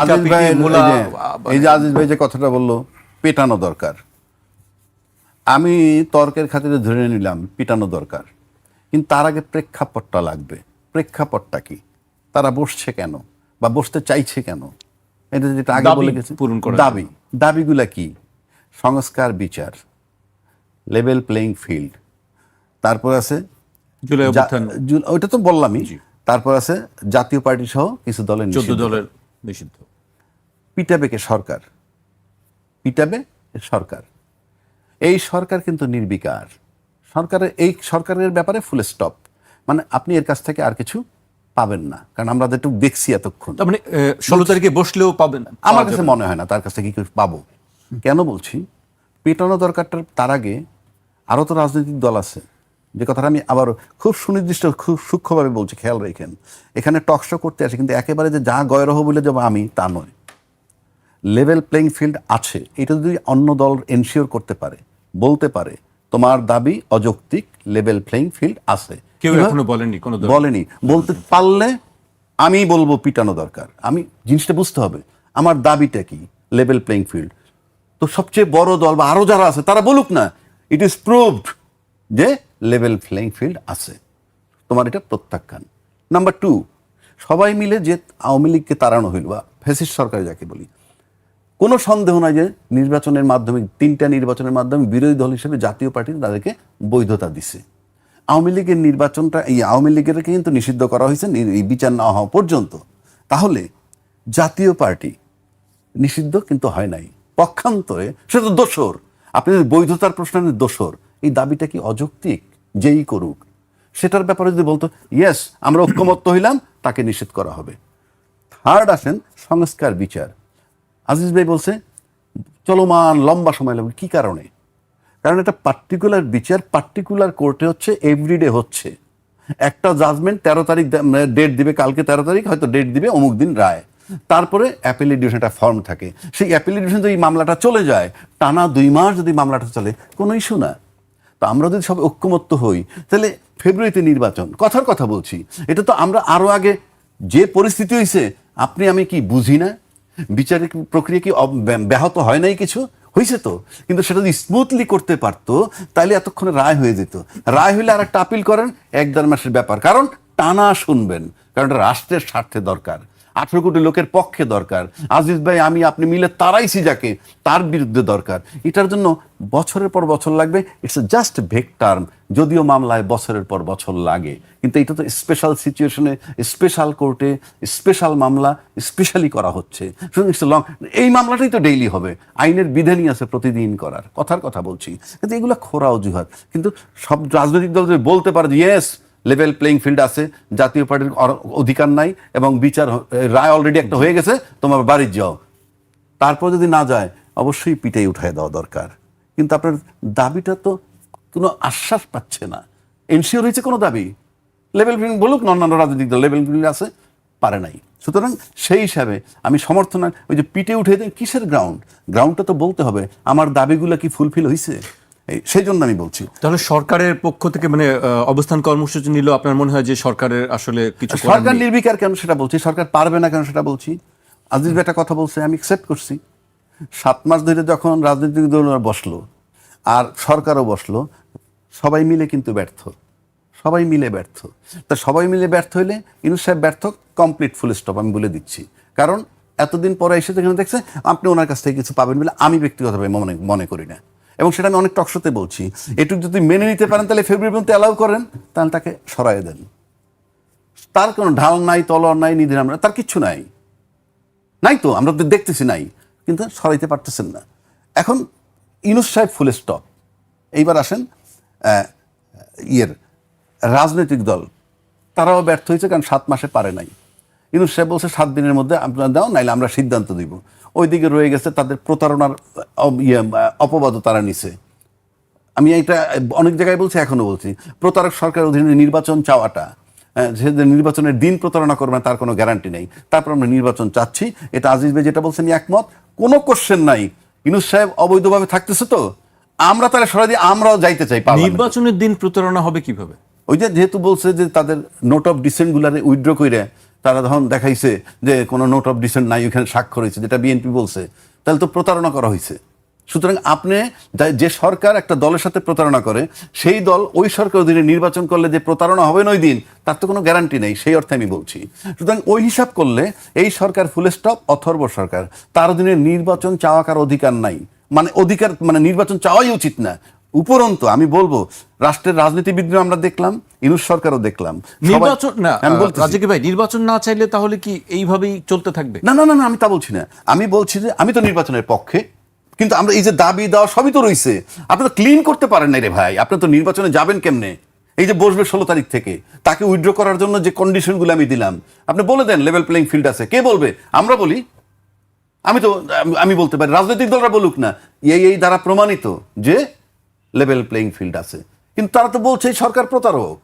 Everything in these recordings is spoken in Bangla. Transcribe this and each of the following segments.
আজিজ ভাই এই যে আজিজ ভাই যে কথাটা বলল পেটানো দরকার। আমি তর্কের খাতিরে ধরে নিলাম পিটানো দরকার। কিন্তু তার আগে প্রেক্ষাপটটা লাগবে। প্রেক্ষাপটটা কি? তারা বসছে কেন? বা বসতে চাইছে কেন? এটা যেটা আগে বলে গেছে পূরণ করার দাবি। দাবিগুলা কি? সংস্কার বিচার লেভেল প্লেইং ফিল্ড তারপর আছে ওইটা তো বললামই। তারপর আছে জাতীয় পার্টি সহ কিছু দলের চোদ্দ দলের নিষিদ্ধ। পিটাবে কে সরকার? পিটাবে সরকার। এই সরকার কিন্তু নির্বিকার। সরকারের এই সরকারের ব্যাপারে ফুল স্টপ মানে আপনি এর কাছ থেকে আর কিছু পাবেন না। কারণ আমরা একটু দেখছি এতক্ষণ। মানে ষোলো তারিখে বসলেও পাবেন আমার কাছে মনে হয় না তার কাছ থেকে কিছু পাবো? কেন বলছি? পেটানো দরকারটার তার আগে আরও তো রাজনৈতিক দল আছে। যে কথাটা আমি আবার খুব সুনির্দিষ্ট খুব সূক্ষ্মভাবে বলছি খেয়াল রেখেন। এখানে টকশো করতে আসে কিন্তু একেবারে যে যা গয়রহ বলে যাব আমি তা নয়। লেভেল প্লেইং ফিল্ড আছে। এটা যদি অন্য দল এনশিওর করতে পারে বলতে পারে তোমার দাবি অযৌক্তিক লেভেল প্লেইং ফিল্ড আছে। কেউ এখনও বলেনি কোনো দল? বলেনি। বলতে পারলে আমি বলব পিটানো দরকার। আমি জিনিসটা বুঝতে হবে আমার দাবিটা কি লেভেল প্লেইং ফিল্ড তো সবচেয়ে বড় দল বা আরও যারা আছে তারা বলুক না ইট ইজ প্রুভড যে লেভেল প্লেইং ফিল্ড আছে। তোমার এটা প্রত্যাখ্যান। নাম্বার টু সবাই মিলে যে আওয়ামী লীগকে তাড়ানো হইল বা ফেসিস সরকার যাকে বলি কোনো সন্দেহ নাই যে নির্বাচনের মাধ্যমে তিনটা নির্বাচনের মাধ্যমে বিরোধী দল হিসেবে জাতীয় পার্টি তাদেরকে বৈধতা দিছে। আওয়ামী লীগের নির্বাচনটা এই আওয়ামী লীগের কিন্তু নিষিদ্ধ করা হয়েছে এই বিচার না হওয়া পর্যন্ত। তাহলে জাতীয় পার্টি নিষিদ্ধ কিন্তু হয় নাই। পক্ষান্তরে সে তো দোষর। আপনি যদি বৈধতার প্রশ্ন আনেন, দোষর। এই দাবিটা কি অযৌক্তিক? যেই করুক। সেটার ব্যাপারে যদি বলতো, ইয়েস, আমরা ঐক্যমত্য হইলাম, তাকে নিষেধ করা হবে। থার্ড আসেন সংস্কার বিচার। আজিজ ভাই বলছে, চলমান লম্বা সময় লাগবে। কী কারণে? কারণ এটা পার্টিকুলার বিচার পার্টিকুলার কোর্টে হচ্ছে এভরিডে হচ্ছে। একটা জাজমেন্ট তেরো তারিখ ডেট দিবে, কালকে তেরো তারিখ, হয়তো ডেট দিবে অমুক দিন রায়। তারপরে অ্যাপিলি ডিভিশন একটা ফর্ম থাকে। সেই অ্যাপিলি ডিভিশন যদি মামলাটা চলে যায়, টানা দুই মাস যদি মামলাটা চলে, কোনো ইস্যু না। তো আমরা যদি সব ঐক্যমত্য হই, তাহলে ফেব্রুয়ারিতে নির্বাচন, কথার কথা বলছি। এটা তো আমরা আরও আগে যে পরিস্থিতি হয়েছে আপনি, আমি কি বুঝি না? বিচারিক প্রক্রিয়া কি ব্যাহত হয় নাই কিছু? হয়েছে তো। কিন্তু সেটা যদি স্মুথলি করতে পারতো, তাহলে এতক্ষণে রায় হয়ে যেত। রায় হইলে আর একটা আপিল করেন, এক দেড় মাসের ব্যাপার। কারণ টানা শুনবেন, কারণ এটা রাষ্ট্রের স্বার্থে দরকার। আঠেরো কোটি লোকের পক্ষে দরকার। আজিজ ভাই, আমি, আপনি মিলে তারাইছি যাকে তার বিরুদ্ধে দরকার। এটার জন্য বছরের পর বছর লাগবে। ইটস জাস্ট ভেক টার্ম যদিও মামলায় বছরের পর বছর লাগে। কিন্তু এটা তো স্পেশাল সিচুয়েশনে স্পেশাল কোর্টে স্পেশাল মামলা স্পেশালি করা হচ্ছে। a এই মামলাটাই তো ডেইলি হবে। আইনের বিধানই আছে প্রতিদিন করার। কথার কথা বলছি। কিন্তু এগুলো খোরা অজুহাত। কিন্তু সব রাজনৈতিক দল বলতে পারে যে ইয়েস লেভেল প্লেইং ফিল্ড আছে, জাতীয় পার্টির অধিকার নাই এবং বিচার রায় অলরেডি একটা হয়ে গেছে, তোমার বাড়ির যাও। তারপর যদি না যায়, অবশ্যই পিটাই উঠায় দেওয়া দরকার। কিন্তু আপনার দাবিটা তো কোনো আশ্বাস পাচ্ছে না। এনশিওর হয়েছে কোনো দাবি? লেভেল ফিল্ডিং বলুক অন্যান্য রাজনৈতিক দল লেভেল ফিল্ডিং আছে, পারে নাই। সুতরাং সেই হিসাবে আমি সমর্থন ওই যে পিটে উঠে কিসের গ্রাউন্ড গ্রাউন্ডটা তো বলতে হবে, আমার দাবিগুলো কি ফুলফিল হয়েছে সেই জন্য আমি বলছি। তাহলে সরকারের পক্ষ থেকে মানে অবস্থান কর্মসূচি নিল আপনার মনে হয় যে সরকারের আসলে কিছু সরকার? নির্বিকার কেন সেটা বলছি? সরকার পারবে না কেন সেটা বলছি? আজিজ একটা কথা বলছে আমি অ্যাকসেপ্ট করছি। সাত মাস ধরে যখন রাজনৈতিক দলরা বসল আর সরকারও বসল সবাই মিলে কিন্তু ব্যর্থ। সবাই মিলে ব্যর্থ। তা সবাই মিলে ব্যর্থ হইলে ইনু সাহেব ব্যর্থ কমপ্লিট ফুল স্টপ আমি বলে দিচ্ছি। কারণ এতদিন পরে এসে যেখানে দেখছে আপনি ওনার কাছ থেকে কিছু পাবেন বলে আমি ব্যক্তিগতভাবে মনে মনে করি না। এবং সেটা আমি অনেক টকশোতে বলছি। এটুকু যদি মেনে নিতে পারেন, তাহলে ফেব্রুয়ারি পর্যন্ত অ্যালাউ করেন, তাহলে তাকে সরাই দেন। তার কোনো ঢাল নাই, তলোয়ার নাই নিধি আমরা তার কিচ্ছু নাই। নাই তো, আমরা তো দেখতেছি নাই। কিন্তু সরাইতে পারতেছেন না। এখন ইনুস সাহেব ফুল স্টপ এইবার আসেন ইয়ের রাজনৈতিক দল। তারাও ব্যর্থ হয়েছে, কারণ সাত মাসে পারে নাই। ইনুস সাহেব বলছে সাত দিনের মধ্যে আপনারা দাও নাইলে আমরা সিদ্ধান্ত দিব। ওইদিকে রয়ে গেছে তাদের প্রতারণার ইয়ে, অপবাদও তারা নিছে। আমি এটা অনেক জায়গায় বলছি এখনও বলছি। প্রতারক সরকারের অধীনে নির্বাচন চাওয়াটা হ্যাঁ, যে নির্বাচনের দিন প্রতারণা করবে না তার কোনো গ্যারান্টি নেই। তারপর আমরা নির্বাচন চাচ্ছি। এটা আজিজ ভাই যেটা বলছেন একমত। কোনো কোশ্চেন নাই। ইনুস সাহেব অবৈধভাবে থাকতেছে তো। আমরা তারা সরাই দিয়ে আমরাও যাইতে চাই নির্বাচনের দিন প্রতারণা হবে কীভাবে? ওই যে যেহেতু বলছে যে তাদের নোট অফ ডিসেন্ট গুলারে উইথড্র করে তারা তখন দেখাইছে যে কোনো নোট অফ ডিসেন্ট নাই, ওখানে স্বাক্ষর হয়েছে, যেটা বিএনপি বলছে, তাহলে তো প্রতারণা করা হয়েছে। সুতরাং আপনি যে সরকার একটা দলের সাথে প্রতারণা করে, সেই দল ওই সরকার অধীনে নির্বাচন করলে যে প্রতারণা হবে না ওই দিন, তার তো কোনো গ্যারান্টি নেই, সেই অর্থে আমি বলছি। সুতরাং ওই হিসাব করলে এই সরকার ফুল স্টপ অথর্ব সরকার, তার অধীনে নির্বাচন চাওয়া কার অধিকার নাই। মানে অধিকার মানে নির্বাচন চাওয়াই উচিত না। উপরন্তু আমি বলব রাষ্ট্রের রাজনীতিবিদরা আমরা দেখলাম ইনুস সরকারও দেখলাম। নির্বাচন না রাজীব ভাই নির্বাচন না চাইলে তাহলে কি এইভাবেই চলতে থাকবে? না না না আমি তা বলছি না। আমি বলছি যে আমি তো নির্বাচনের পক্ষে কিন্তু আমরা এই যে দাবি দেওয়া সবই তো রইছে। আপনি তো ক্লিন করতে পারেন না রে ভাই। আপনি তো নির্বাচনে যাবেন কেমনে? এই যে বসবে ষোলো তারিখ থেকে তাকে উইথড্র করার জন্য যে কন্ডিশনগুলো আমি দিলাম আপনি বলে দেন লেভেল প্লেইং ফিল্ড আছে। কে বলবে? আমরা বলি। আমি তো আমি বলতে পারি রাজনৈতিক দলরা বলুক না। এই এই দ্বারা প্রমাণিত যে লেভেল প্লেইং ফিল্ড আছে। কিন্তু তারা তো বলছে সরকার প্রতারক।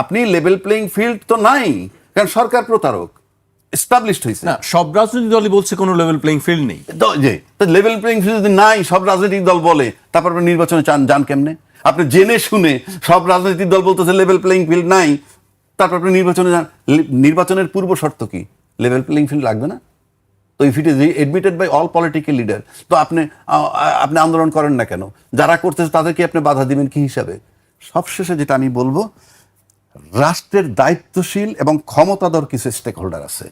আপনি লেভেল প্লেইং ফিল্ড তো নাই কারণ সরকার প্রতারক। এস্টাবলিশড হয়েছে না সব রাজনৈতিক দলই বলছে কোনো লেভেল প্লেইং ফিল্ড নেই। যে লেভেল প্লেইং ফিল্ড যদি নাই সব রাজনৈতিক দল বলে তারপর আপনি নির্বাচনে চান যান কেমনে? আপনি জেনে শুনে সব রাজনৈতিক দল বলতেছে লেভেল প্লেইং ফিল্ড নাই তারপর আপনি নির্বাচনে যান। নির্বাচনের পূর্ব শর্ত কি? লেভেল প্লেইং ফিল্ড লাগবে না? তো if it is admitted by all political leader তো আপনি আপনি আন্দোলন করেন না কেন? যারা করতেছে তাদেরকে আপনি বাধা দিবেন কি হিসাবে? সবশেষে যেটা আমি বলব, রাষ্ট্রের দায়িত্বশীল এবং ক্ষমতাধর কিছু স্টেক হোল্ডার আছে।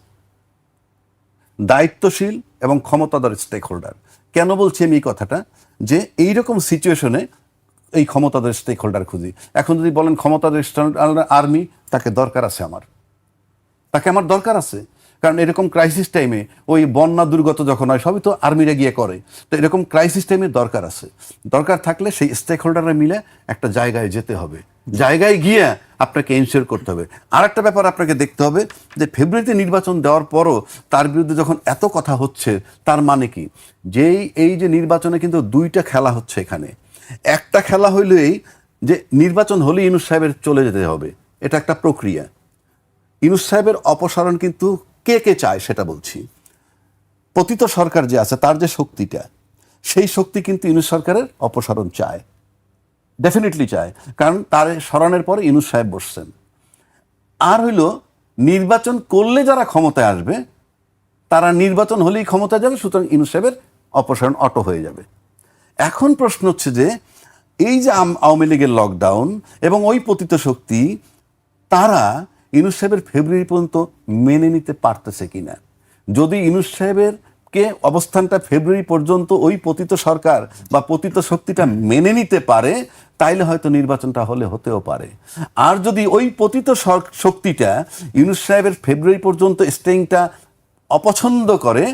দায়িত্বশীল এবং ক্ষমতাধর স্টেক হোল্ডার কেন বলছি আমি এই কথাটা? যে এইরকম সিচুয়েশনে এই ক্ষমতাধর স্টেক হোল্ডার খুঁজি। এখন যদি বলেন ক্ষমতাধর আর্মি তাকে দরকার আছে আমার। তাকে আমার দরকার আছে। কারণ এরকম ক্রাইসিস টাইমে ওই বন্যা দুর্গত যখন হয়, সবই তো আর্মিরা গিয়ে করে। তো এরকম ক্রাইসিস টাইমে দরকার আছে। দরকার থাকলে সেই স্টেক হোল্ডাররা মিলে একটা জায়গায় যেতে হবে। জায়গায় গিয়ে আপনাকে এনশিওর করতে হবে। আর একটা ব্যাপার আপনাকে দেখতে হবে যে ফেব্রুয়ারিতে নির্বাচন দেওয়ার পরও তার বিরুদ্ধে যখন এত কথা হচ্ছে, তার মানে কি? যেই, এই যে নির্বাচনে কিন্তু দুইটা খেলা হচ্ছে এখানে। একটা খেলা হইল এই যে নির্বাচন হলে ইনুস সাহেবের চলে যেতে হবে। এটা একটা প্রক্রিয়া। ইনুস সাহেবের অপসারণ কিন্তু কে কে চায় সেটা বলছি। পতিত সরকার যে আছে, তার যে শক্তিটা, সেই শক্তি কিন্তু ইনুস সরকারের অপসারণ চায়। ডেফিনেটলি চায়। কারণ তার স্মরণের পরে ইনুস সাহেব বসছেন। আর হইল, নির্বাচন করলে যারা ক্ষমতায় আসবে, তারা নির্বাচন হলেই ক্ষমতায় যাবে, সুতরাং ইনুস সাহেবের অপসারণ অটো হয়ে যাবে। এখন প্রশ্ন হচ্ছে যে, এই যে আওয়ামী লীগের লকডাউন এবং ওই পতিত শক্তি, তারা ইনুস সাহেবের ফেব্রুয়ারি পর্যন্ত মেনে নিতে পারতেছে কিনা? যদি ইনুস সাহেবের কে অবস্থানটা ফেব্রুয়ারি পর্যন্ত ওই পতিত সরকার বা পতিত শক্তিটা মেনে নিতে পারে, তাইলে হয়তো নির্বাচনটা হলে হতেও পারে। আর যদি ওই পতিত শক্তিটা ইউনুস সাহেবের ফেব্রুয়ারি পর্যন্ত স্টেইংটা অপছন্দ করে,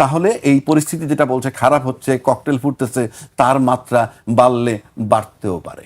তাহলে এই পরিস্থিতি যেটা বলছে খারাপ হচ্ছে, ককটেল ফুটতেছে, তার মাত্রা বাড়লে বাড়তেও পারে।